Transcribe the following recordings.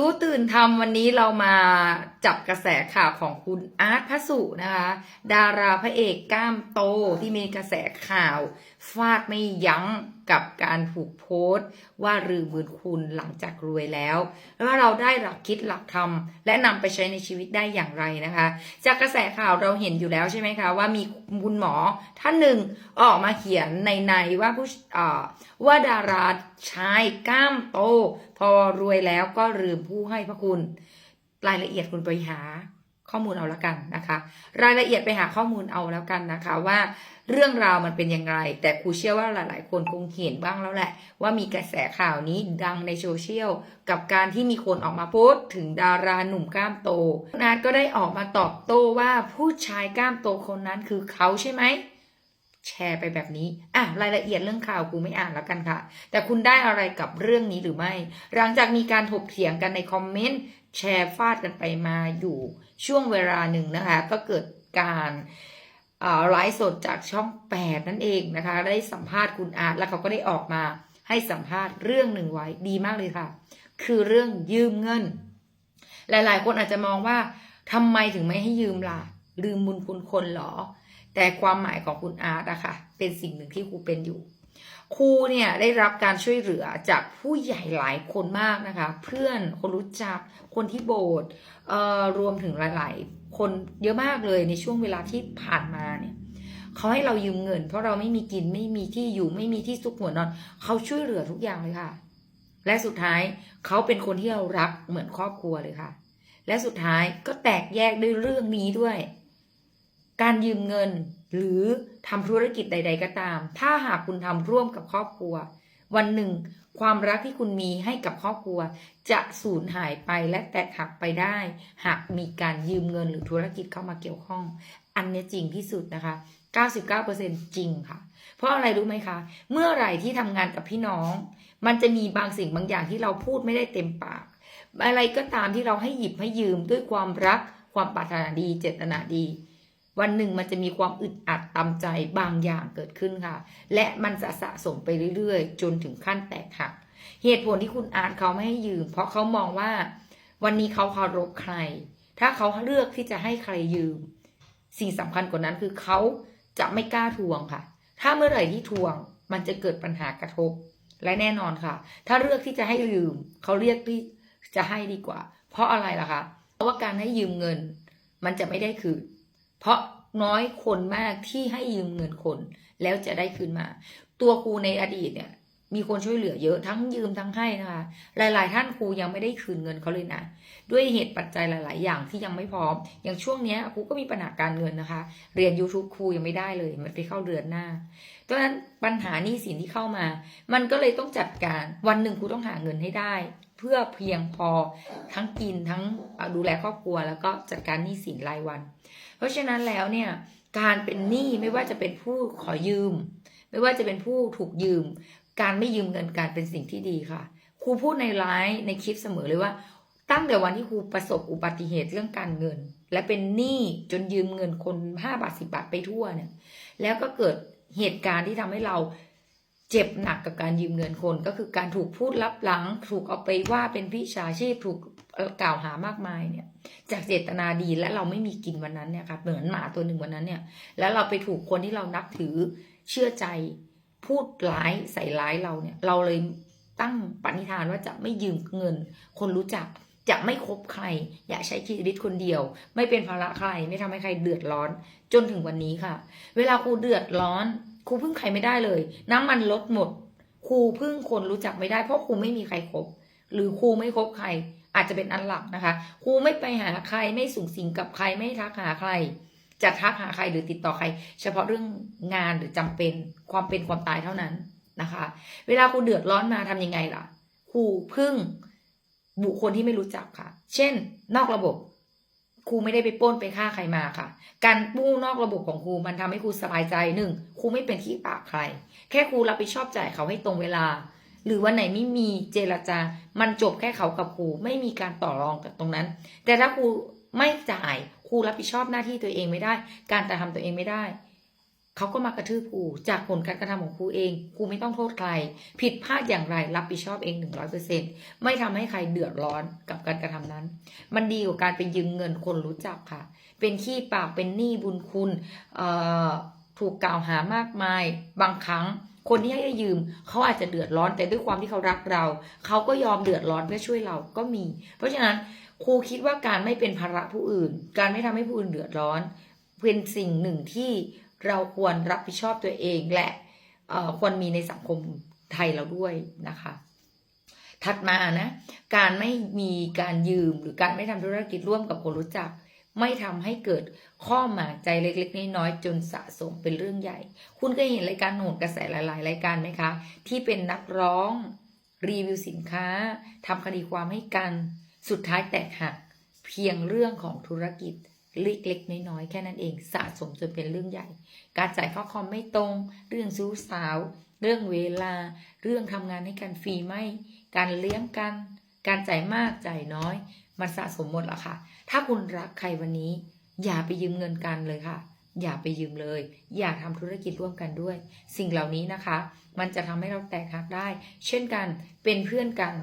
รู้ตื่นทำวันนี้เรามาจับกระแสข่าวของคุณอาร์ตพระสุนะคะ ดาราพระเอกกล้ามโตที่มีกระแสข่าวฟาดไม่ยั้ง กับการถูกโพสต์ ว่าลืมบุญคุณหลังจากรวยแล้วแล้วว่าเราได้หลักคิดหลักธรรมและนำไปใช้ในชีวิตได้อย่างไรนะคะ จากกระแสข่าวเราเห็นอยู่แล้วใช่ไหมคะว่ามีคุณหมอท่านหนึ่งออกมาเขียนในในว่าผู้ว่าดาราชายกล้ามโต พอรวยแล้วก็ลืมผู้ให้พระคุณ รายละเอียดคุณไปหาข้อมูลเอาแล้วกันนะคะ รายละเอียดไปหาข้อมูลเอาแล้วกันนะคะว่า เรื่องราวมันเป็นยังไง แต่ครูเชื่อว่าหลายๆ คนคงเห็นบ้างแล้วแหละ ว่ามีกระแสข่าวนี้ดังในโซเชียลกับการที่มีคนออกมาโพสต์ถึงดาราหนุ่มกล้ามโตนัทก็ได้ออกมาตอบโต้ว่าผู้ชายกล้ามโตคนนั้นคือเขาใช่ไหมแชร์ไปแบบนี้ อะ รายละเอียดเรื่องข่าวกูไม่อ่านแล้วกันค่ะ แต่คุณได้อะไรกับเรื่องนี้หรือไม่ หลังจากมีการถกเถียงกันในคอมเมนต์ แชร์ฟาดกันไปมาอยู่ช่วงเวลาหนึ่งนะคะ ก็เกิดการ ไลฟ์สดจากช่อง 8 นั่นเองนะคะ ได้สัมภาษณ์คุณอาร์ตแล้วเขาก็ได้ออกมาให้สัมภาษณ์เรื่องหนึ่งไว้ดีมากเลยค่ะ คือเรื่องยืมเงิน หลาย ๆ คนอาจจะมองว่าทำไมถึงไม่ให้ยืมล่ะ ลืมบุญคุณคนเหรอ แต่ความหมายของคุณอาร์ตอะค่ะ เป็นสิ่งหนึ่งที่ครูเป็นอยู่ ครูเนี่ยได้รับการช่วยเหลือจากผู้ใหญ่หลายคนมากนะคะ เพื่อนคนรู้จักคนที่โบสถ์รวมถึงหลาย ๆ คนเยอะมากเลยในช่วงเวลาที่ผ่านมาเนี่ยเขาให้เรายืมเงิน เพราะเราไม่มีกินไม่มีที่อยู่ไม่มีที่ซุกหัวนอนเขาช่วยเหลือทุกอย่างเลยค่ะ และสุดท้ายเขาเป็นคนที่เรารักเหมือนครอบครัวเลยค่ะ และสุดท้ายก็แตกแยกด้วยเรื่องนี้ด้วย การยืมเงินหรือทำธุรกิจใด ๆ ก็ตาม ถ้าหากคุณทำร่วมกับครอบครัว วันหนึ่ง ความรักที่คุณมีให้กับครอบครัว จะสูญหายไปและแตกหักไปได้ หากมีการยืมเงินหรือธุรกิจเข้ามาเกี่ยวข้อง อันนี้จริงที่สุดนะคะ 99%จริงค่ะ เพราะอะไรรู้ไหมคะ เมื่อไหร่ที่ทำงานกับพี่น้อง มันจะมีบางสิ่งบางอย่างที่เราพูดไม่ได้เต็มปาก อะไรก็ตามที่เราให้หยิบให้ยืมด้วยความรัก ความปรารถนาดี เจตนาดี วันหนึ่งมันจะมีความอึดอัดตำใจบางอย่างเกิดขึ้นค่ะ และมันจะสะสมไปเรื่อยๆ จนถึงขั้นแตกหัก เหตุผลที่คุณอาร์ตเขาไม่ให้ยืม เพราะเขามองว่า วันนี้เขาเคารพใคร ถ้าเขาเลือกที่จะให้ใครยืม สิ่งสำคัญกว่านั้นคือเขาจะไม่กล้าทวงค่ะ ถ้าเมื่อไหร่ที่ทวง มันจะเกิดปัญหากระทบ และแน่นอนค่ะ ถ้าเลือกที่จะให้ยืม เขาเรียกที่จะให้ดีกว่า เพราะอะไรล่ะคะ เพราะว่าการให้ยืมเงิน มันจะไม่ได้คืน เพราะน้อยคนมากที่ให้ยืมเงินคน แล้วจะได้คืนมา ตัวครูในอดีตเนี่ย มีคนช่วยเหลือเยอะทั้งยืมทั้งให้นะคะ หลาย ๆ ท่านครูยังไม่ได้คืนเงินเขาเลยนะ ด้วยเหตุปัจจัยหลาย ๆ อย่างที่ยังไม่พร้อม อย่างช่วงเนี้ยครูก็มีปัญหาการเงินนะคะ เรียน YouTube ครูยังไม่ได้เลย มันไปเข้าเดือนหน้าดังนั้นปัญหานี้สินที่เข้ามา มันก็เลยต้องจัดการ วันหนึ่งครูต้องหาเงินให้ได้ เพื่อเพียงพอทั้งกินทั้งดูแลครอบครัวแล้วก็จัดการหนี้สินรายวัน เพราะฉะนั้นแล้วเนี่ยการเป็นหนี้ไม่ว่าจะเป็นผู้ขอยืม ไม่ว่าจะเป็นผู้ถูกยืม การไม่ยืมเงินการเป็นสิ่งที่ดีค่ะครูพูดในไลฟ์ในคลิปเสมอเลยว่า ตั้งแต่วันที่ครูประสบอุบัติเหตุเรื่องการเงิน และเป็นหนี้จนยืมเงินคนห้าบาทสิบาทไปทั่วเนี่ยแล้วก็เกิดเหตุการณ์ที่ทำให้เรา เจ็บหนักกับการยืมเงินคน ก็คือการถูกพูดลับหลัง ถูกเอาไปว่าเป็นพิชาชีพถูกกล่าวหามากมายเนี่ย จากเจตนาดีและเราไม่มีกินวันนั้นเนี่ยค่ะเหมือนหมาตัวหนึ่งวันนั้นเนี่ย แล้วเราไปถูกคนที่เรานับถือเชื่อใจพูดร้ายใส่ร้ายเราเนี่ย เราเลยตั้งปณิธานว่าจะไม่ยืมเงิน คนรู้จักจะไม่คบใคร อย่าใช้ชีวิตคนเดียว ไม่เป็นภาระใครไม่ทำให้ใครเดือดร้อน จนถึงวันนี้ค่ะ เวลาครูเดือดร้อน ครูพึ่งใครไม่ได้เลย น้ำมันลดหมด ครูพึ่งคนรู้จักไม่ได้เพราะครูไม่มีใครคบหรือครูไม่คบใคร อาจจะเป็นอันหลักนะคะครูไม่ไปหาใครไม่สูงสิงกับใครไม่ทักหาใคร จะทักหาใครหรือติดต่อใคร เฉพาะเรื่องงานหรือจำเป็นความเป็นความตายเท่านั้นนะคะ เวลาครูเดือดร้อนมาทำยังไงล่ะครูพึ่งบุคคลที่ไม่รู้จักค่ะ เช่น นอกระบบ ครูไม่ได้ไปป้นไปฆ่าใครมาค่ะ การกู้นอกระบบของครูมันทำให้ครูสบายใจหนึ่งครูไม่เป็นที่ปากใคร แค่ครูรับผิดชอบจ่ายเขาให้ตรงเวลา หรือวันไหนไม่มีเจรจา มันจบแค่เขากับครูไม่มีการต่อรองกับตรงนั้น แต่ถ้าครูไม่จ่ายครูรับผิดชอบหน้าที่ตัวเองไม่ได้ การกระทำตัวเองไม่ได้ เขาก็มากระทืบครูจากผลการกระทำของครูเองครูไม่ต้องโทษใคร ผิดพลาดอย่างไรรับผิดชอบเองหนึ่งร้อยเปอร์เซ็นไม่ทำให้ใครเดือดร้อนกับการกระทำนั้น มันดีกว่าการไปยืมเงินคนรู้จักค่ะ เป็นขี้ปากเป็นหนี้บุญคุณเอ่อถูกกล่าวหามากมาย บางครั้งคนที่ให้ยืมเขาอาจจะเดือดร้อนแต่ด้วยความที่เขารักเรา เขาก็ยอมเดือดร้อนเพื่อช่วยเราก็มี เพราะฉะนั้นครูคิดว่าการไม่เป็นภาระผู้อื่น การไม่ทำให้ผู้อื่นเดือดร้อน เป็นสิ่งหนึ่งที่ เราควรรับผิดชอบตัวเองและควรมีในสังคมไทยเราด้วยนะคะ ถัดมานะ การไม่มีการยืมหรือการไม่ทำธุรกิจร่วมกับคนรู้จัก ไม่ทำให้เกิดข้อหมางใจเล็กๆน้อยๆจนสะสมเป็นเรื่องใหญ่ คุณเคยเห็นรายการโหนกระแสหลายๆรายการไหมคะ ที่เป็นนักร้องรีวิวสินค้าทำคดีความให้กัน สุดท้ายแตกหักเพียงเรื่องของธุรกิจ เล็กๆน้อยๆแค่นั้นเองสะสมจนเป็นเรื่องใหญ่ การจ่ายค่าคอมไม่ตรง เรื่องซื้สาว เรื่องเวลา เรื่องทำงานให้กันฟรีไหมการเลี้ยงกัน การจ่ายมากจ่ายน้อย มันสะสมหมดละค่ะ ถ้าคุณรักใครวันนี้ อย่าไปยืมเงินกันเลยค่ะ อย่าไปยืมเลย อย่าทำธุรกิจร่วมกันด้วย สิ่งเหล่านี้นะคะ มันจะทำให้เราแตกหักได้ เช่นกันเป็นเพื่อนกัน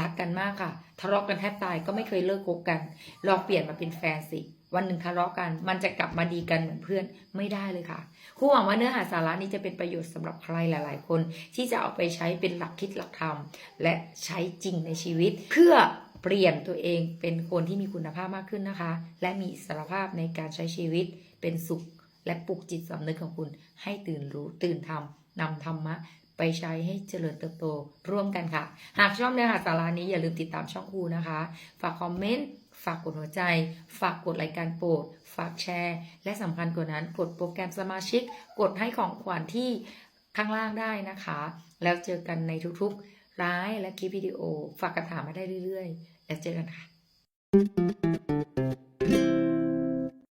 รักกันมากค่ะ ทะเลาะกันแทบตายก็ไม่เคยเลิกคบกัน ลองเปลี่ยนมาเป็นแฟนสิ วันหนึ่งทะเลาะกัน มันจะกลับมาดีกันเหมือนเพื่อนไม่ได้เลยค่ะครูหวังว่าเนื้อหาสาระนี้จะเป็นประโยชน์สำหรับใครหลาย ๆ คนที่จะเอาไปใช้เป็นหลักคิดหลักธรรม และใช้จริงในชีวิต เพื่อเปลี่ยนตัวเองเป็นคนที่มีคุณภาพมากขึ้นนะคะ และมีอิสรภาพในการใช้ชีวิตเป็นสุข และปลุกจิตสำนึกของคุณ ให้ตื่นรู้ตื่นทำนำธรรมะไปใช้ให้เจริญเติบโตร่วมกันค่ะ หากชอบเนื้อหาสาระนี้อย่าลืมติดตามช่องครูนะคะ ฝากคอมเมนต์ ฝากกดหัวใจ ฝากกดรายการโปรด ฝากแชร์ และสำคัญกว่านั้นกดโปรแกรมสมาชิก กดให้ของขวัญที่ข้างล่างได้นะคะ แล้วเจอกันในทุกๆไลฟ์และคลิปวิดีโอ ฝากคำถามมาได้เรื่อยๆ แล้วเจอกันค่ะ